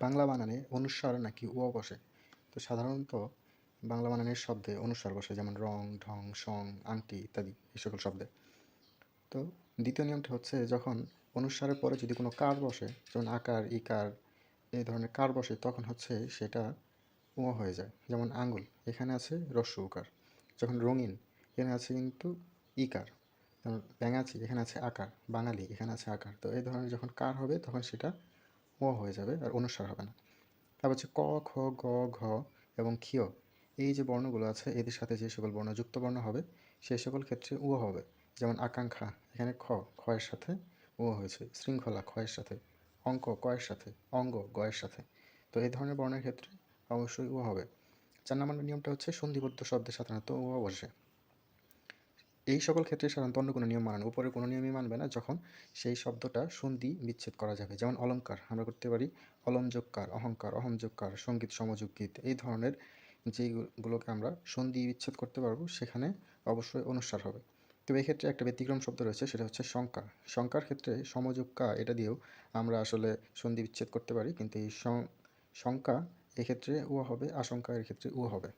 বাংলা বানানে অনুস্বার নাকি উয়া বসে তো সাধারণত বাংলা বানানের শব্দে অনুস্বার বসে, যেমন রং, ঢং, সং, আংটি ইত্যাদি, এই সকল শব্দে। তো দ্বিতীয় নিয়মটা হচ্ছে যখন অনুস্বারের পরে যদি কোনো কার বসে, যেমন আকার, ইকার, এই ধরনের কার বসে, তখন হচ্ছে সেটা ও হয়ে যায়। যেমন আঙ্গুল এখানে আছে রস্য উকার। যখন রঙিন, এখানে আছে কিন্তু ইকার। যেমন ব্যাঙাচি, এখানে আছে আকার। বাঙালি, এখানে আছে আকার। তো এই ধরনের যখন কার হবে, তখন সেটা ও হয়ে যাবে আর অনুস্বার হবে না। তারপর হচ্ছে ক, খ, গ, ঘ এবং ক্ষিয়। এই যে বর্ণগুলো আছে, এদের সাথে যে সকল বর্ণ, যুক্ত বর্ণ হবে সেই সকল ক্ষেত্রে উ হবে। যেমন আকাঙ্ক্ষা, এখানে খ খয়ের সাথে ও হয়েছে। শৃঙ্খলা খয়ের সাথে। অঙ্ক কয়ের সাথে। অঙ্গ গয়ের সাথে। তো এই ধরনের বর্ণের ক্ষেত্রে অবশ্যই ও হবে। চার নম্বর নিয়মটা হচ্ছে সন্ধিবদ্ধ শব্দে সাধারণত ও বসে এই সকল ক্ষেত্রে সাধারণত অন্য কোনো নিয়ম মানানো উপরে কোনো নিয়মই মানবে না যখন সেই শব্দটা সন্ধি বিচ্ছেদ করা যাবে। যেমন অলঙ্কার, আমরা করতে পারি অলমযোগকার অহংকার অহমযোগকার সংগীত সমযোগ গীত এই ধরনের যেইগুলোকে আমরা সন্ধি বিচ্ছেদ করতে পারব সেখানে অবশ্যই অনুসার হবে। তবে এক্ষেত্রে একটা ব্যতিক্রম শব্দ রয়েছে, সেটা হচ্ছে শঙ্কা শঙ্কার ক্ষেত্রে সমযোগকা এটা দিয়েও আমরা আসলে সন্ধি বিচ্ছেদ করতে পারি, কিন্তু এই শঙ্কা এক্ষেত্রে ও হবে, আশঙ্কা এর ক্ষেত্রে ও হবে।